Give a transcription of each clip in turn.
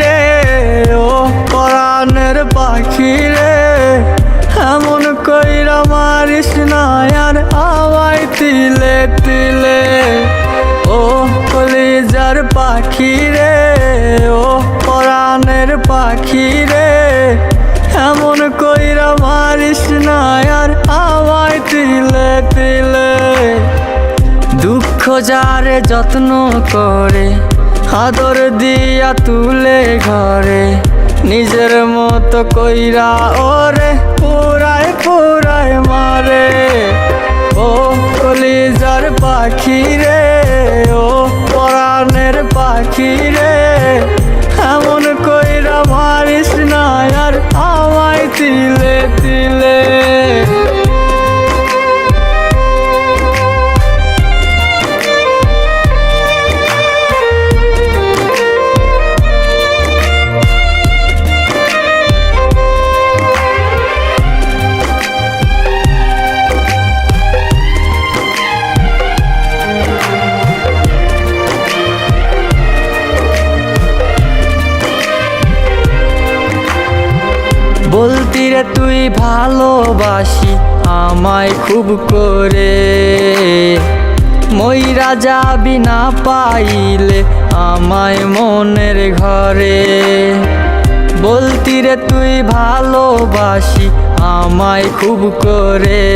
রে, ও পরাণের পাখি রে। এমন কইরা মারিস নায়ার আওয়াই তিলে তিলে। ও কলিজার পাখি রে, ও পরাণের পাখি রে। এমন কইরা মারিস নায়ার আওয়াই তিলে তিলে। দুঃখ যার যত্ন করে আদর দিয়া তুলে ঘরে, নিজের মতো কইরা ওরে, পুরায় পুরায় মারে। ও কলিজার পাখি রে, ও পরাণের পাখি রে তুই ভালোবাসি, আমায় খুব করে। ময়রা যাবি না পাইলে আমায় মনের ঘরে। বলতি রে তুই ভালোবাসি, আমায় খুব করে।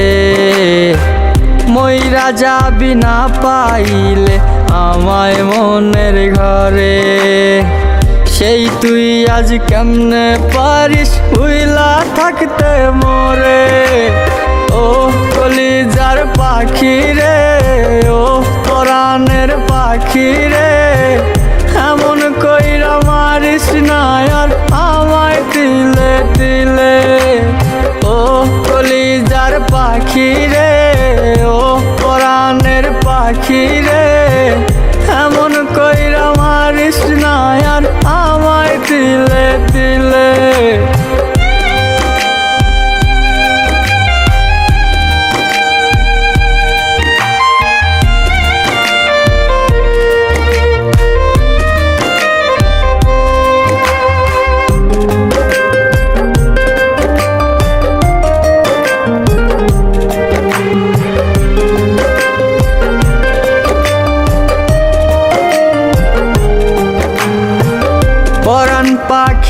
ময়রা যাবি না পাইলে আমায় মনের ঘরে। সেই তুই আজ কেমনে পারিস উইলা থাকতে মোরে? ও কলিজার পাখি রে, ও পরাণের পাখি রে।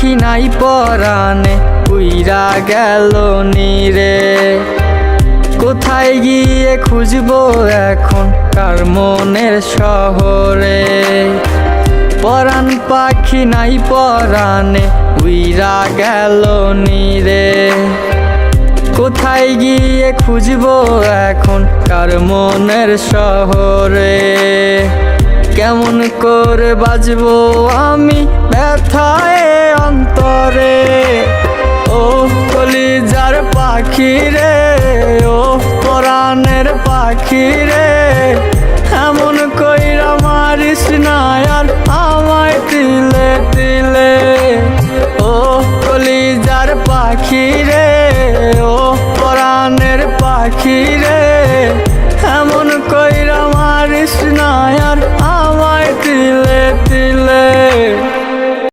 পাখি নাই পরাণে, উইরা গেল নিরে। কোথায় গিয়ে খুঁজবো এখন কার মনের শহরে? পরাণ পাখি নাই পরাণে, উইরা গেল নিরে। কোথায় গিয়ে খুঁজবো এখন কার মনের শহরে? কেমন করে বাজবো আমি ব্যথায়? অন্তরে ও কলিজার পাখি ও কোরআনের পাখি রে